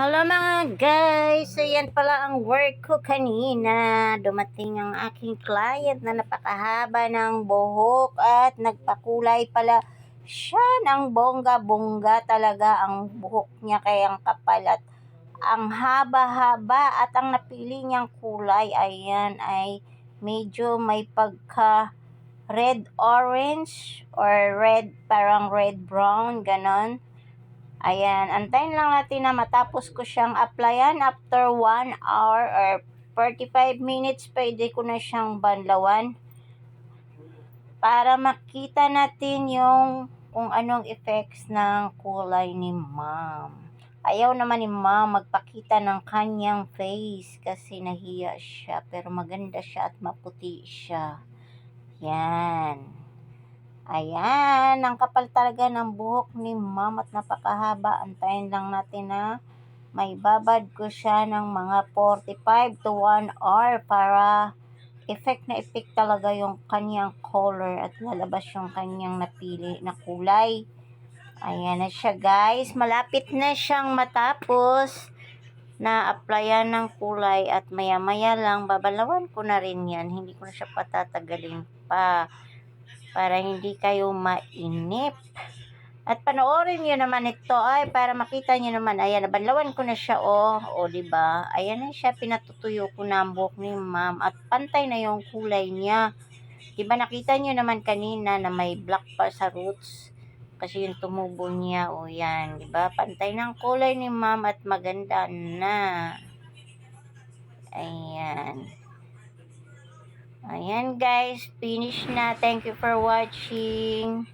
Hello mga guys! Ayan pala ang work ko kanina. Dumating ang aking client na napakahaba ng buhok at nagpakulay pala siya ng bongga-bongga talaga ang buhok niya kaya ang kapal at ang haba-haba at ang napili niyang kulay ayan ay medyo may pagka red orange or red parang red brown ganon Ayan, antayin lang natin na matapos ko siyang applyan after 1 hour or 45 minutes, pwede ko na siyang banlawan para makita natin yung kung anong effects ng kulay ni ma'am. Ayaw naman ni ma'am magpakita ng kanyang face kasi nahiya siya pero maganda siya at maputi siya. Yan. Ayan, ang kapal talaga ng buhok ni ma'am at napakahaba. Antayin lang natin na may babad ko siya ng mga 45 to 1 hour para effect na effect talaga yung kanyang color at lalabas yung kanyang napili na kulay. Ayan na siya guys. Malapit na siyang matapos na applyan ng kulay at maya maya lang babalawan ko na rin yan. Hindi ko na siya patatagalin pa para hindi kayo mainip. At panoorin niyo naman ito ay para makita niyo naman. Ayan, nabanlawan ko na siya oh. O, di ba? Ayan na siya pinatutuyo ko na ang buhok ni ma'am at pantay na yung kulay niya. Di ba nakita niyo naman kanina na may black pa sa roots? Kasi yung tumubo niya, o yan, di ba? Pantay ng kulay ni ma'am at maganda na. Ayan. Ayan guys, finish na. Thank you for watching.